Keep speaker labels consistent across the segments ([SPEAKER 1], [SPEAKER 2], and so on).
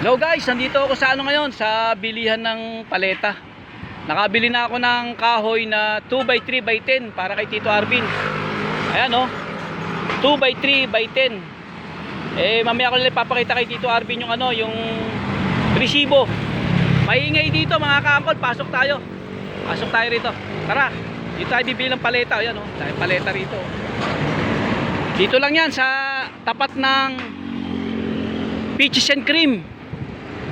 [SPEAKER 1] Hello guys, nandito ako sa ano ngayon, sa bilihan ng paleta. Nakabili na ako ng kahoy na 2x3 by 10 para kay Tito Arvin. Ayan oh. 2x3 by 10. Eh mamaya ko lang ipapakita kay Tito Arvin yung ano, yung resibo. Maingay dito mga kaangkol, pasok tayo. Pasok tayo rito. Tara, dito tayo bibili ng paleta. Ayan oh, paleta rito. Dito lang yan sa tapat ng Peaches and Cream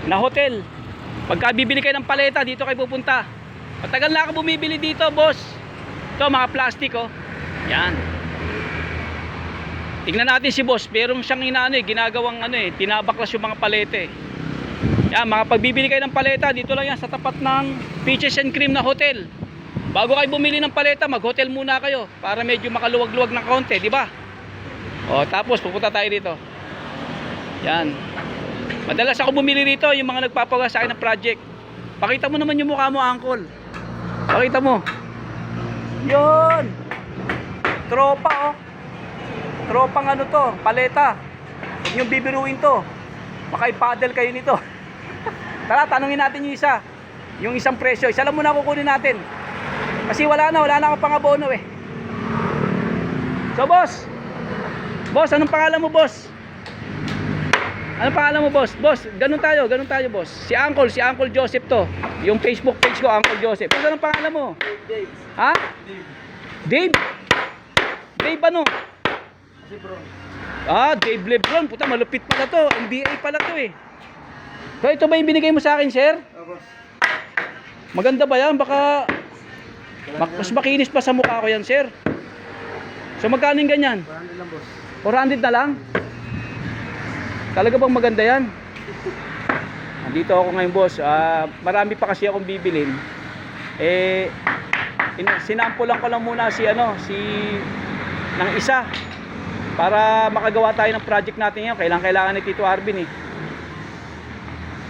[SPEAKER 1] na hotel. Pagka bibili kayo ng paleta, dito kayo pupunta. Matagal na ako bumibili dito, boss. Ito, mga plastic, oh. Yan. Tingnan natin si boss. Meron siyang inaano eh, ginagawang ano eh, tinabaklas yung mga paleta eh. Yan, mga pagbibili kayo ng paleta, dito lang yan sa tapat ng Peaches and Cream na hotel. Bago kayo bumili ng paleta, mag-hotel muna kayo para medyo makaluwag-luwag ng konti, di ba? O, tapos pupunta tayo dito. Yan. Madalas ako bumili rito yung mga nagpapagawa sa akin ng project. Pakita mo naman yung mukha mo, uncle. Pakita mo. Yun. Tropa, oh. Tropang ano to, paleta. Huwag niyong bibiruin to. Baka ipaddle kayo nito. Tara, tanungin natin yung isa. Yung isang presyo. Isa lang muna kukunin natin. Kasi wala na, wala na akong pangabono eh. So, boss. Boss, anong pangalan mo, boss? Anong pangalan mo, boss? Boss, ganun tayo, ganun tayo, boss. Si Uncle, si Uncle Joseph to. Yung Facebook page ko, Uncle Joseph. Boss, anong pangalan mo?
[SPEAKER 2] Dave.
[SPEAKER 1] Ha? Dave? Dave ano?
[SPEAKER 2] Si bro.
[SPEAKER 1] Ah, Dave Lebron. Puta, malupit pala to. NBA pala to eh. So, ito ba yung binigay mo sa akin, sir?
[SPEAKER 2] Oh, boss.
[SPEAKER 1] Maganda ba yan? Baka mak- mas makinis pa sa mukha ko yan, sir. So, magkano yung ganyan?
[SPEAKER 2] Parang lang, boss.
[SPEAKER 1] 400 na lang? Talaga bang maganda yan? Nandito ako ngayon boss. Ah, marami pa kasi akong bibilin. Eh, in- sinampulan ko lang muna si ano, si ng isa para makagawa tayo ng project natin ngayon. Kailangan kailangan ni Tito Arvin eh.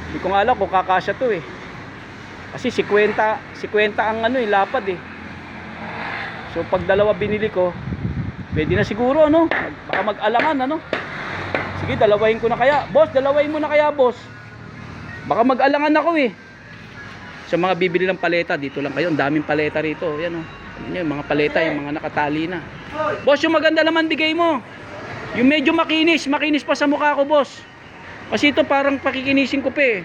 [SPEAKER 1] Hindi ko nga alam kung kakasya to eh. Kasi 50, 50 ang ano eh, lapad eh. So pag dalawa binili ko, pwede na siguro ano, baka mag-alangan ano. Sige, dalawahin ko na kaya. Boss, dalawahin mo na kaya, boss. Baka mag-alangan ako eh. Sa mga bibili ng paleta, dito lang kayo. Ang daming paleta rito. Yan oh. Ano nyo, yung mga paleta, yung mga nakatali na. Boss, yung maganda naman bigay mo. Yung medyo makinis, makinis pa sa mukha ko, boss. Kasi ito parang pakikinisin ko pa eh.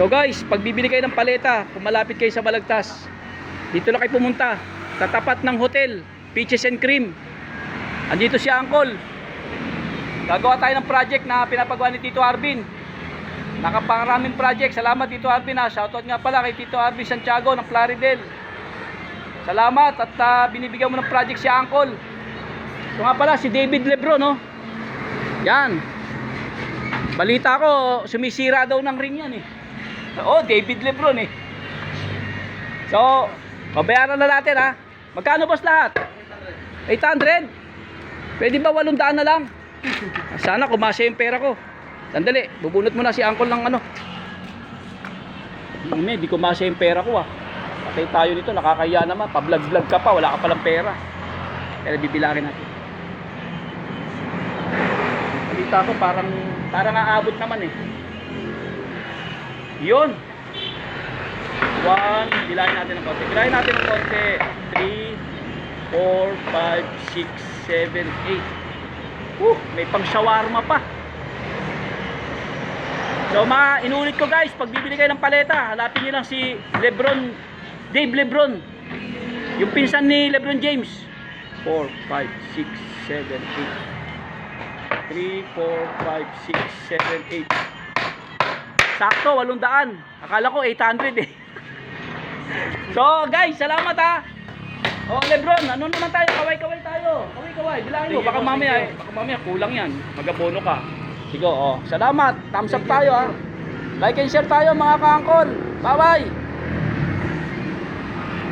[SPEAKER 1] So guys, pag bibili kayo ng paleta, kung malapit kayo sa Balagtas, dito lang kayo pumunta. Sa tapat ng hotel, Peaches and Cream. Andito si Uncle. Gagawa tayo ng project na pinapagawa ni Tito Arvin. Nakapangaraming project. Salamat Tito Arvin ha. Shoutout nga pala kay Tito Arvin Santiago ng Plaridel. Salamat at ah, binibigyan mo ng project si Uncle. Ito nga pala si David Lebron no. Yan. Balita ko sumisira daw ng ring yan eh. Oh, David Lebron eh. So, babayaran na natin ha. Magkano boss lahat? 800? Pwede ba 800 na lang? Sana kumasya yung pera ko. Sandali, bubunot mo na si uncle ng ano. Hindi, di kumasya yung pera ko ah. Patay tayo nito, nakakaya naman. Pa-vlog-vlog ka pa, wala ka palang pera. Kaya bibilangin natin. Balita ko parang, parang aabot naman eh. Yun. One, bilahin natin ng konti. Bilahin natin ng konti. 3, 4, 5, 6, 7, 8. Uh, may pang shawarma pa. So mga inulit ko guys, pag bibili kayo ng paleta, hanapin niyo lang si Lebron, Dave Lebron. Yung pinsan ni Lebron James. 4, 5, 6, 7, 8. 3, 4, 5, 6, 7, 8. Sakto, 800. Akala ko 800 eh. so guys, salamat ha. Oh Lebron, ano naman tayo? Kaway-kaway tayo. Kaway-kaway. Bilangin mo. Baka mamaya,
[SPEAKER 2] sige.
[SPEAKER 1] baka mamaya kulang yan. Magabono ka. Sige, oh. Salamat. Thumbs up tayo ha. Like and share tayo mga kaangkol. Bye-bye.